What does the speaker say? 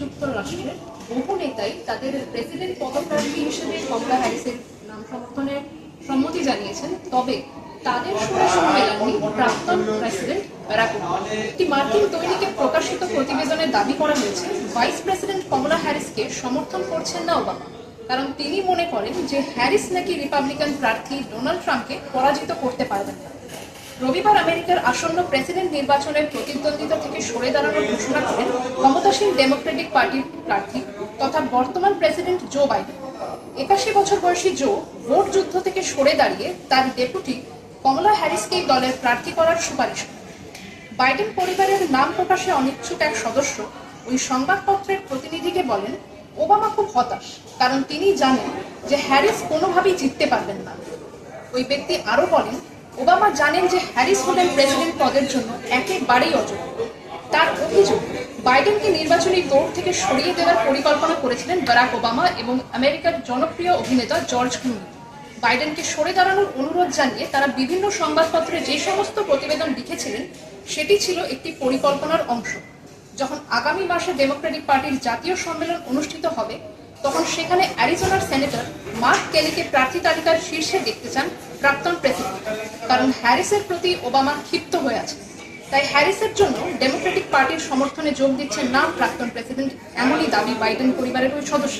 যুক্তরাষ্ট্রের বহু নেতাই তাদের প্রেসিডেন্ট পদপ্রার্থী হিসেবে কমলা হ্যারিসের নাম সমর্থনে সম্মতি জানিয়েছেন, তবে তাদের সুরে সম্মেলনটি প্রাক্তন প্রেসিডেন্ট ব্যারাক একটি মার্কিন দৈনিকে প্রকাশিত প্রতিবেদনে দাবি করা হয়েছে, ভাইস প্রেসিডেন্ট কমলা হ্যারিসকে সমর্থন করছেন না ওবামা। কারণ তিনি মনে করেন যে হ্যারিস নাকি রিপাবলিকান প্রার্থী ডোনাল্ড ট্রাম্পকে পরাজিত করতে পারবেন না। রবিবার আমেরিকার আসন্ন প্রেসিডেন্ট নির্বাচনের প্রতিদ্বন্দ্বিতা থেকে সরে দাঁড়ানোর ঘোষণা করেন ক্ষমতাসীন ডেমোক্রেটিক পার্টির প্রার্থী তথা বর্তমান প্রেসিডেন্ট জো বাইডেন। একাশি বছর বয়সী জো ভোট যুদ্ধ থেকে সরে দাঁড়িয়ে তার ডেপুটি কমলা হ্যারিসকেই দলের প্রার্থী করার সুপারিশ বাইডেন পরিবারের নাম প্রকাশে অনিচ্ছুক এক সদস্য ওই সংবাদপত্রের প্রতিনিধিকে বলেন, ওবামা খুব হতাশ, কারণ তিনি জানেন যে হ্যারিস কোনোভাবেই জিততে পারবেন না। ওই ব্যক্তি আরও বলেন ওবামা জানেন যে হ্যারিস হলেন প্রেসিডেন্ট পদের জন্য একেবারেই অযোগ্য। তার অভিযোগ, বাইডেনকে নির্বাচনী দৌড় থেকে সরিয়ে দেওয়ার পরিকল্পনা করেছিলেন বারাক ওবামা এবং আমেরিকার জনপ্রিয় অভিনেতা জর্জ ক্লুনি। বাইডেনকে সরে দাঁড়ানোর অনুরোধ জানিয়ে তারা বিভিন্ন সংবাদপত্রে যে সমস্ত প্রতিবেদন লিখেছিলেন, সেটি ছিল একটি পরিকল্পনার অংশ। যখন আগামী মাসে ডেমোক্রেটিক পার্টির জাতীয় সম্মেলন অনুষ্ঠিত হবে, তখন সেখানে অ্যারিজোনার সেনেটর মার্ক কেলিকে প্রার্থী তালিকার শীর্ষে দেখতে চান প্রাক্তন প্রেসিডেন্ট। কারণ হ্যারিসের প্রতি ওবামা ক্ষিপ্ত হয়ে আছে। তাই হ্যারিসের জন্য ডেমোক্রেটিক পার্টির সমর্থনে যোগ দিচ্ছে না প্রাক্তন প্রেসিডেন্ট, এমনই দাবি বাইডেন পরিবারের ওই সদস্য।